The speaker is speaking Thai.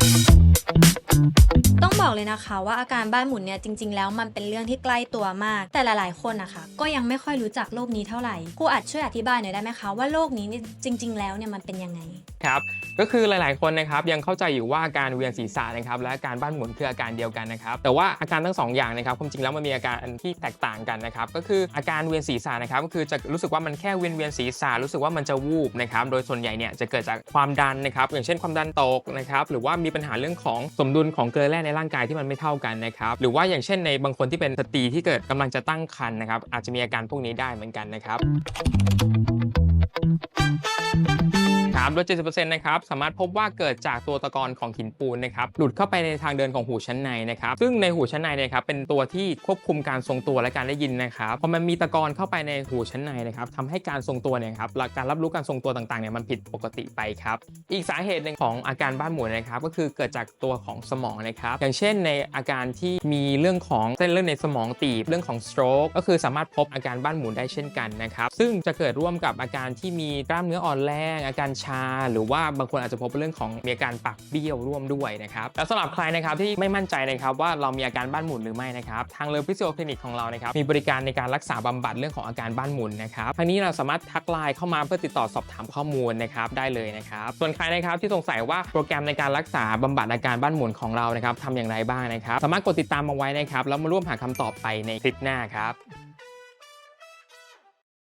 ต้อง บอกเลยนะคะ ว่าอาการบ้านหมุนเนี่ยจริง ๆ แล้วมันเป็นเรื่องที่ใกล้ตัวมาก แต่หลายๆคนนะคะก็ยังไม่ค่อยรู้จักโรคนี้เท่าไหร่ครูอาจช่วยอธิบายหน่อยได้ไหมคะว่าโรคนี้เนี่ยจริง ๆ แล้วเนี่ยมันเป็นยังไง ครับก็คือหลาย ๆ คนนะครับยังเข้าใจอยู่ว่าอาการเวียนศีรษะนะครับและอาการบ้านหมุนคืออาการเดียวกันนะครับแต่ว่าอาการทั้งสองอย่างนะครับความจริงแล้วมันมีอาการที่แตกต่างกันนะครับก็คืออาการเวียนศีรษะนะครับก็คือจะรู้สึกว่ามันแค่เวียนเวียนศีรษะรู้สึกว่ามันจะวูบนะครับโดยส่วนใหญ่เนี่ยจะเกิดจากความดันนะครับอย่างเช่นความดันตกนะครับหรือว่ามีปัญหาเรื่องของสมดุลของเกลือแร่ในร่างกายที่มันไม่เท่ากันนะครับหรือว่าอย่างเช่นในบางคนที่เป็นสตรีที่เกิดกำลังจะตั้งครรภ์นะครับอาจจะมีอาการพวกนี้ได้เหมือนกันนะครับ ครับโด70%นะครับสามารถพบว่าเกิดจากตัวตะกอนของหินปูนนะครับหลุดเข้าไปในทางเดินของหูชั้นในนะครับซึ่งในหูชั้นในเนยครับเป็นตัวที่ควบคุมการทรงตัวและการได้ยินนะครับพอมันมีตะกอนเข้าไปในหูชั้นในนะครับทำให้การทรงตัวเนี่ยครับหลักการรับรู้การทรงตัวต่างๆเนี่ยมันผิดปกติไปครับอีกสาเหตุหนึ่งของอาการบ้านหมุนนะครับก็คือเกิดจากตัวของสมองนะครับอย่างเช่นในอาการที่มีเรื่องของเส้นเลือดในสมองตีบเรื่องของ stroke ก็คือสามารถพบอาการบ้านหมุนได้เช่นกันนะครับซึ่งจะเกิดร่วมกับอาการที่มีกล้ามเนื้ออ่อนแรงอาการชาหรือว่าบางคนอาจจะพบเรื่องของมีอาการปากเบี้ยวร่วมด้วยนะครับแล้วสำหรับใครนะครับที่ไม่มั่นใจนะครับว่าเรามีอาการบ้านหมุนหรือไม่นะครับทางเลอฟิสิโอคลินิกของเรานะครับมีบริการในการรักษาบำบัดเรื่องของอาการบ้านหมุนนะครับทางนี้เราสามารถทักไลน์เข้ามาเพื่อติดต่อสอบถามข้อมูลนะครับได้เลยนะครับส่วนใครนะครับที่สงสัยว่าโปรแกรมในการรักษาบำบัดอาการบ้านหมุนของเรานะครับทำอย่างไรบ้างนะครับ สามารถกดติดตามมาไว้นะครับแล้วมาร่วมหาคำตอบไปในคลิปหน้าครับ